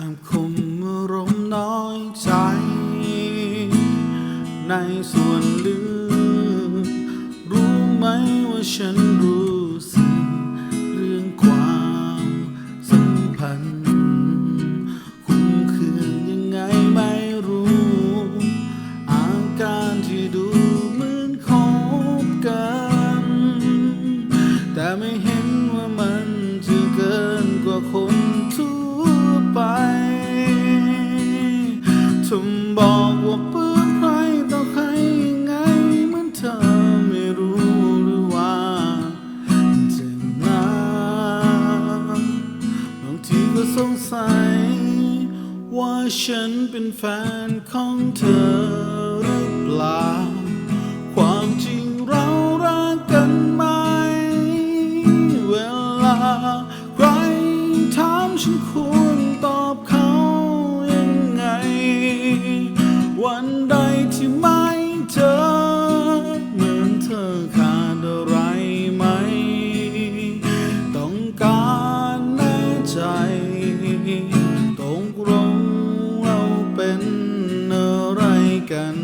ามคมรมน้อยใจ ในส่วนลึกรู้ไหมว่าฉันรู้สึกเรื่องความสัมพันธ์คุ้มเคืองยังไงไม่รู้ อาการที่ดูเหมือนคบกัน แต่ไม่เห็น บอกว่าเปื้อนใครต่อใครยังไงเหมือนเธอไม่รู้หรือว่าเจ็บนะบางทีก็สงสัย ว่าฉันเป็นแฟนของเธอหรือเปล่า กัน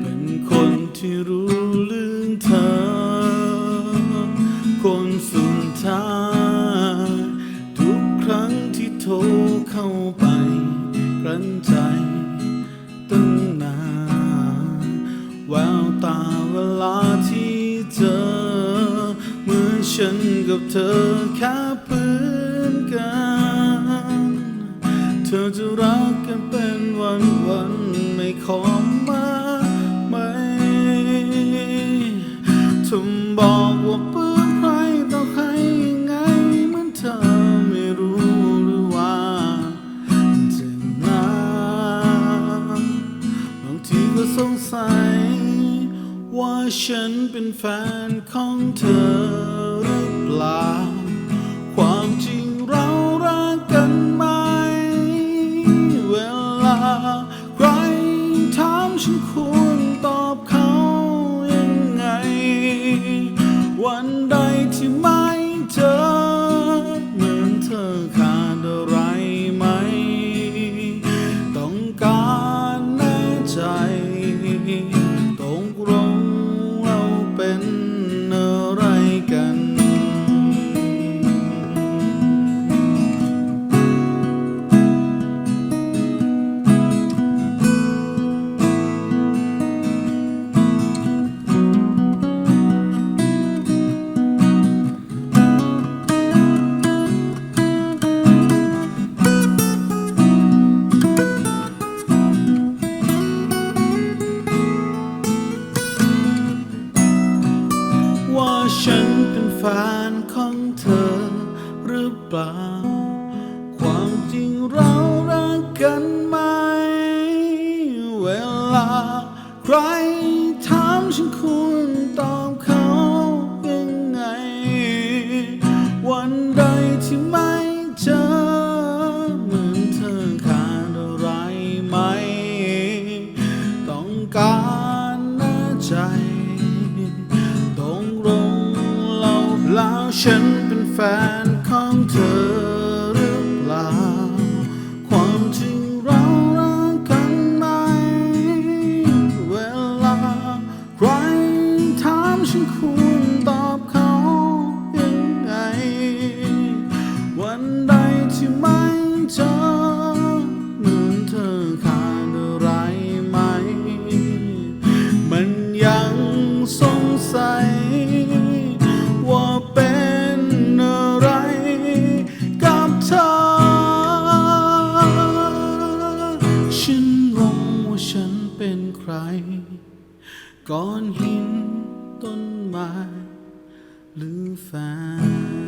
เป็นคนที่รู้เรื่องเธอ คนสุดท้ายทุกครั้งที่โทรเข้าไปกลั้นใจตั้งนานแววตาเวลาที่เจอเหมือนฉันกับเธอแค่เพื่อนกัน ธอจะรักกันเป็นวันวันไม่ขอมาไหมทุ่มบอกว่าเปื้อใครต่อใครยังไงเหมือนเธอไม่รู้หรือว่าเจ็บนะบางทีก็สงสัย ว่าฉันเป็นแฟนของเธอหรือเปล่า ด ฉันเป็นแฟนของเธอหรือเปล่า ความจริงเรารักกันไหม เวลา ใครถามฉันควรตอบเขายังไง วันใดที่ไม่ ฉันเป็นแฟน ก่อนหินต้นไม้หรือแฟน